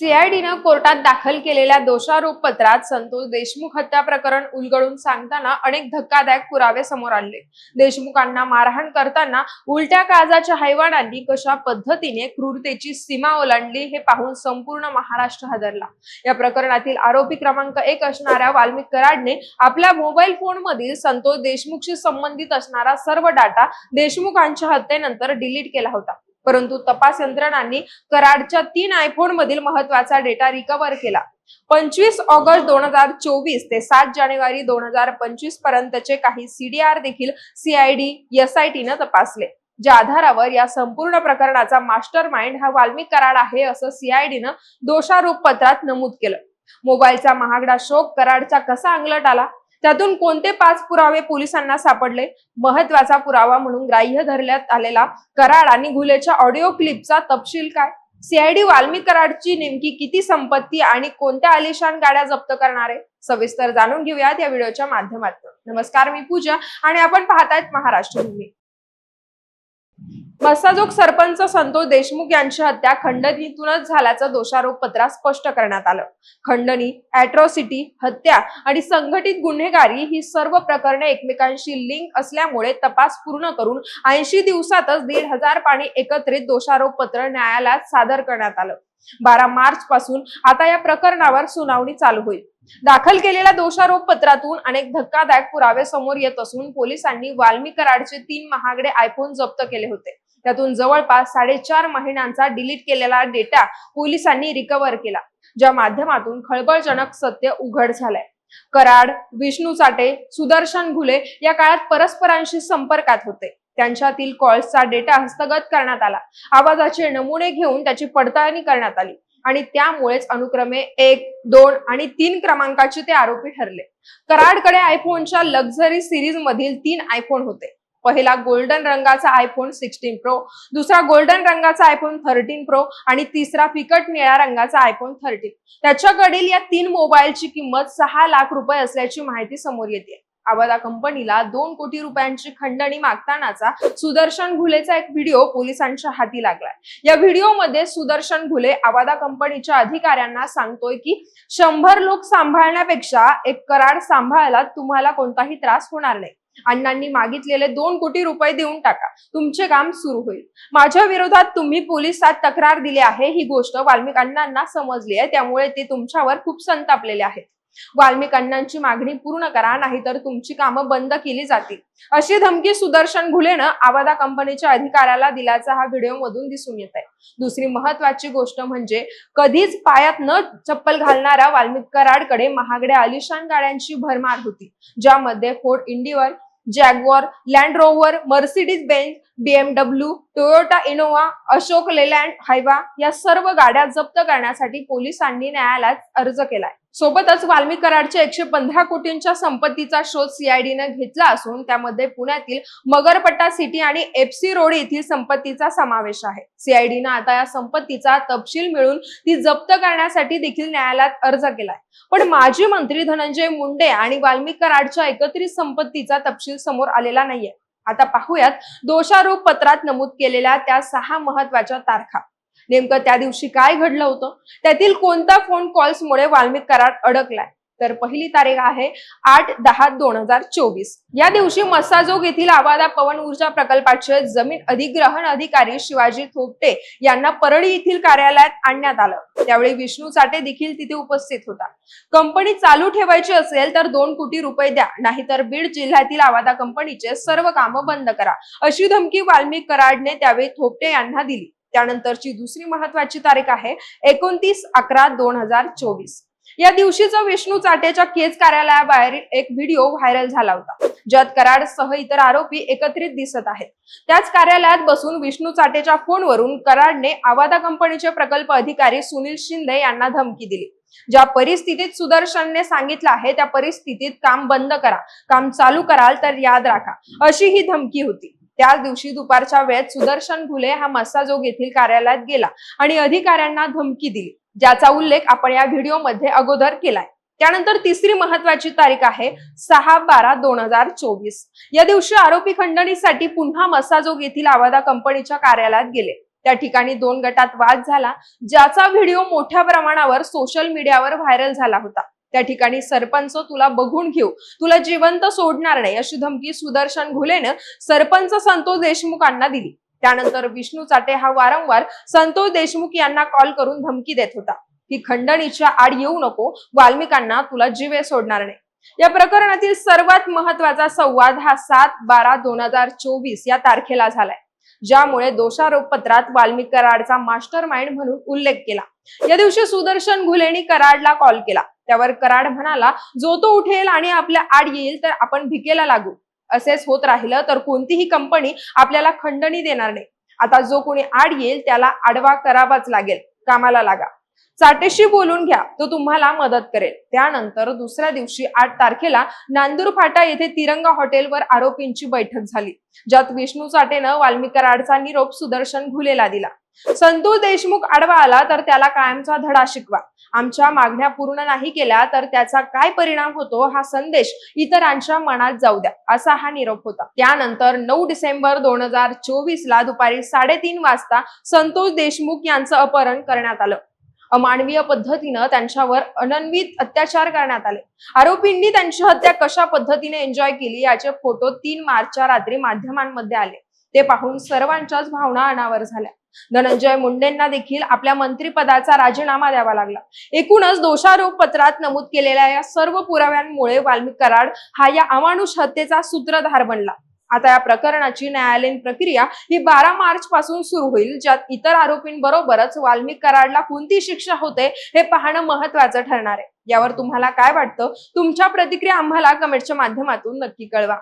सीआयडीनं कोर्टात दाखल केलेल्या दोषारोप पत्रात संतोष देशमुख हत्या प्रकरण उलगडून सांगताना अनेक धक्कादायक पुरावे समोर आणले देशमुखांना मारहाण करताना उलट्या काळजाच्या हैवाणांनी कशा पद्धतीने क्रूरतेची सीमा ओलांडली हे पाहून संपूर्ण महाराष्ट्र हादरला. या प्रकरणातील आरोपी क्रमांक एक असणाऱ्या वाल्मिक कराडने आपल्या मोबाईल फोन मधील संतोष देशमुखशी संबंधित असणारा सर्व डाटा देशमुखांच्या हत्येनंतर डिलीट केला होता. परंतु तपास यंत्रणांनी कराडच्या तीन आयफोन मधील महत्त्वाचा डेटा रिकव्हर केला. पंचवीस ऑगस्ट दोन हजार चोवीस ते सात जानेवारी दोन हजार पंचवीस पर्यंतचे काही सीडीआर देखील सीआयडी एसआयटीनं न तपासले. ज्या आधारावर या संपूर्ण प्रकरणाचा मास्टर माइंड हा वाल्मिक कराड आहे असं सीआयडीनं दोषारोप पत्रात नमूद केलं. मोबाईलचा महागडा शोक कराडचा कसा अंगलट आला? त्यातून कोणते पाच पुरावे पोलिसांना सापडले? महत्त्वाचा पुरावा म्हणून ग्राह्य धरण्यात आलेला कराड आणि घुलेच्या ऑडिओ क्लिपचा तपशील काय? सीआयडी वाल्मी कराडची नेमकी किती संपत्ती आणि कोणत्या आलिशान गाड्या जप्त करणार? आहे सविस्तर जाणून घेऊयात या व्हिडिओच्या माध्यमातून. नमस्कार मी पूजा आणि आपण पाहतायत महाराष्ट्र भूमी मस्साजोग सरपंच संतोष देशमुख यांची हत्या खंडणीतूनच झाल्याचं दोषारोप पत्रात स्पष्ट करण्यात आलं. खंडणी अॅट्रॉसिटी हत्या आणि संघटित गुन्हेगारी ही सर्व प्रकरणे एकमेकांशी लिंक असल्यामुळे तपास पूर्ण करून ऐंशी दिवसातच दीड हजार पाणी एकत्रित दोषारोप पत्र न्यायालयात सादर करण्यात आलं. बारा मार्च पासून आता या प्रकरणावर सुनावणी चालू होईल. दाखल केलेल्या दोषारोप पत्रातून अनेक धक्कादायक पुरावे समोर येत असून पोलिसांनी वाल्मिक कराडचे तीन महागडे आयफोन जप्त केले होते. त्यातून जवळपास साडेचार महिन्यांचा डिलीट केलेला डेटा पोलिसांनी रिकव्हर केला. ज्या माध्यमातून खळबळजनक सत्य उघड झालंय. कराड विष्णू चाटे सुदर्शन घुले या काळात परस्परांशी संपर्कात होते. त्यांच्यातील कॉल्सचा डेटा हस्तगत करण्यात आला. आवाजाचे नमुने घेऊन त्याची पडताळणी करण्यात आली. आणि त्यामुळेच अनुक्रमे एक दोन आणि तीन क्रमांकाचे ते आरोपी ठरले. कराडकडे आयफोनच्या लक्झरी सिरीज मधील तीन आयफोन होते. पहिला गोल्डन रंगाचा आयफोन सिक्स्टीन प्रो दुसरा गोल्डन रंगाचा आयफोन थर्टीन प्रो आणि तिसरा फिकट निळ्या रंगाचा आयफोन थर्टीन. त्याच्याकडील या तीन मोबाईलची किंमत सहा लाख रुपये असल्याची माहिती समोर येते. आवादा कंपनीला दोन कोटी रुपयांची खंडणी मागतानाचा सुदर्शन घुलेचा एक व्हिडिओ पोलिसांच्या हाती लागलाय. या व्हिडिओमध्ये सुदर्शन घुले आवादा कंपनीच्या अधिकाऱ्यांना सांगतोय की शंभर लोक सांभाळण्यापेक्षा एक कराड सांभाळायला तुम्हाला कोणताही त्रास होणार नाही. अण्णांनी मागितलेले दोन कोटी रुपये देऊन टाका. तुमचे काम सुरू होईल. माझ्या विरोधात तुम्ही पोलिसात तक्रार दिली आहे ही गोष्ट वाल्मिक अण्णांना समजली आहे त्यामुळे ते तुमच्यावर खूप संतापलेले आहेत. वाल्मिक अण्णांची मागणी पूर्ण करा नाहीतर तुमची कामं बंद केली जातील. अशी धमकी सुदर्शन घुलेनं आवादा कंपनीच्या अधिकाऱ्याला दिल्याचा हा व्हिडिओ मधून दिसून येत आहे. दुसरी महत्वाची गोष्ट म्हणजे कधीच पायात न चप्पल घालणाऱ्या वाल्मिक कराडकडे महागड्या आलिशान गाड्यांची भरमार होती ज्यामध्ये Ford Endeavour Jaguar Land Rover Mercedes Benz BMW Toyota Innova Ashok Leyland Hyva या सर्व गाड्या जप्त करण्यासाठी पोलिसांनी न्यायालयात अर्ज केलाय. सोबतच वाल्मिक कराडच्या एकशे पंधरा कोटींच्या संपत्तीचा शोध सीआयडीनं घेतला असून त्यामध्ये पुण्यातील मगरपट्टा सिटी आणि एफसी रोड येथील संपत्तीचा समावेश आहे. सीआयडीनं आता या संपत्तीचा तपशील मिळून ती जप्त करण्यासाठी देखील न्यायालयात अर्ज केलाय. पण माजी मंत्री धनंजय मुंडे आणि वाल्मिक कराडच्या एकत्रित संपत्तीचा तपशील समोर आलेला नाहीये. आता पाहूयात दोषारोप पत्रात नमूद केलेल्या त्या सहा महत्त्वाच्या तारखा. नेमकं त्या दिवशी काय घडलं होतं? त्यातील कोणता फोन कॉल्समुळे वाल्मिक कराड अडकलाय? तर पहिली तारीख आहे आठ दहा दोन हजार चोवीस. या दिवशी मस्साजोग येथील आवादा पवन ऊर्जा प्रकल्पाचे जमीन अधिग्रहण अधिकारी शिवाजी थोपटे यांना परळी येथील कार्यालयात आणण्यात आलं. त्यावेळी विष्णू चाटे देखील तिथे उपस्थित होता. कंपनी चालू ठेवायची असेल तर दोन कोटी रुपये द्या नाहीतर बीड जिल्ह्यातील आवादा कंपनीचे सर्व कामं बंद करा अशी धमकी वाल्मिक कराडने त्यावेळी थोपटे यांना दिली. त्यानंतरची दुसरी महत्वाची तारीख आहे एकोणतीस अकरा दोन हजार चोवीस. या दिवशीचा विष्णू चाटेच्या केज कार्यालयाबाहेर एक व्हिडिओ व्हायरल झाला होता. ज्यात कराड सह इतर आरोपी एकत्रित दिसत आहेत. त्याच कार्यालयात बसून विष्णू चाटेच्या फोनवरून कराडने आवादा कंपनीचे प्रकल्प अधिकारी सुनील शिंदे यांना धमकी दिली. ज्या परिस्थितीत सुदर्शनने सांगितलं आहे त्या परिस्थितीत काम बंद करा. काम चालू कराल तर याद राखा. अशी ही धमकी होती. त्याच दिवशी दुपारच्या वेळेत सुदर्शन घुले हा मस्साजोग येथील कार्यालयात गेला आणि अधिकाऱ्यांना धमकी दिली ज्याचा उल्लेख आपण या व्हिडिओमध्ये अगोदर केलाय. त्यानंतर तिसरी महत्वाची तारीख आहे सहा बारा दोन हजार चोवीस. या दिवशी आरोपी खंडणीसाठी पुन्हा मसाजोग येथील आवादा कंपनीच्या कार्यालयात गेले. त्या ठिकाणी दोन गटात वाद झाला ज्याचा व्हिडिओ मोठ्या प्रमाणावर सोशल मीडियावर व्हायरल झाला होता. त्या ठिकाणी सरपंच तुला बघून घेऊ. तुला जिवंत सोडणार नाही अशी धमकी सुदर्शन घुलेनं सरपंच संतोष देशमुखांना दिली. त्यानंतर विष्णू चाटे हा वारंवार संतोष देशमुख यांना कॉल करून धमकी देत होता. की खंडणीच्या आड येऊ नको वाल्मिकांना तुला जीवे सोडणार नाही. या प्रकरणातील सर्वात महत्त्वाचा संवाद हा सात बारा दोन हजार चोवीस या तारखेला झालाय. ज्यामुळे दोषारोप पत्रात वाल्मिक कराडचा मास्टर माइंड म्हणून उल्लेख केला. या दिवशी सुदर्शन घुलेनी कराडला कॉल केला. त्यावर कराड म्हणाला जो तो उठेल आणि आपल्या आड येईल तर आपण भिकेला लागू. असेच होत राहिलं तर कोणतीही कंपनी आपल्याला खंडणी देणार नाही. आता जो कोणी आड येईल त्याला आडवा करावाच लागेल. कामाला लागा. चाटेशी बोलून घ्या तो तुम्हाला मदत करेल. त्यानंतर दुसऱ्या दिवशी आठ तारखेला नांदूर फाटा येथे तिरंगा हॉटेलवर आरोपींची बैठक झाली ज्यात विष्णू चाटेनं वाल्मिकराडचा निरोप सुदर्शन घुलेला दिला. संतोष देशमुख आडवा आला तर त्याला कायमचा धडा शिकवा. आमच्या मागण्या पूर्ण नाही केल्या तर त्याचा काय परिणाम होतो हा संदेश इतरांच्या मनात जाऊ द्या असा हा निरोप होता. त्यानंतर नऊ डिसेंबर दोन हजार चोवीस ला दुपारी साडेतीन वाजता संतोष देशमुख यांचं अपहरण करण्यात आलं. अमानवीय पद्धतीनं त्यांच्यावर अनन्वित अत्याचार करण्यात आले. आरोपींनी त्यांची हत्या कशा पद्धतीने एन्जॉय केली याचे फोटो तीन मार्चच्या रात्री माध्यमांमध्ये आले. ते पाहून सर्वांच्याच भावना अनावर झाल्या. धनंजय मुंडेंना देखील आपल्या मंत्रिपदाचा राजीनामा द्यावा लागला. एकूणच दोषारोप पत्रात नमूद केलेल्या या सर्व पुराव्यांमुळे वाल्मिक कराड हा या अमानुष हत्येचा सूत्रधार बनला. आता या प्रकरणाची न्यायालयीन प्रक्रिया ही बारा मार्च पासून सुरू होईल ज्यात इतर आरोपींबरोबरच वाल्मिक कराडला कोणती शिक्षा होते हे पाहणं महत्वाचं ठरणार आहे. यावर तुम्हाला काय वाटतं? तुमच्या प्रतिक्रिया आम्हाला कमेंटच्या माध्यमातून नक्की कळवा.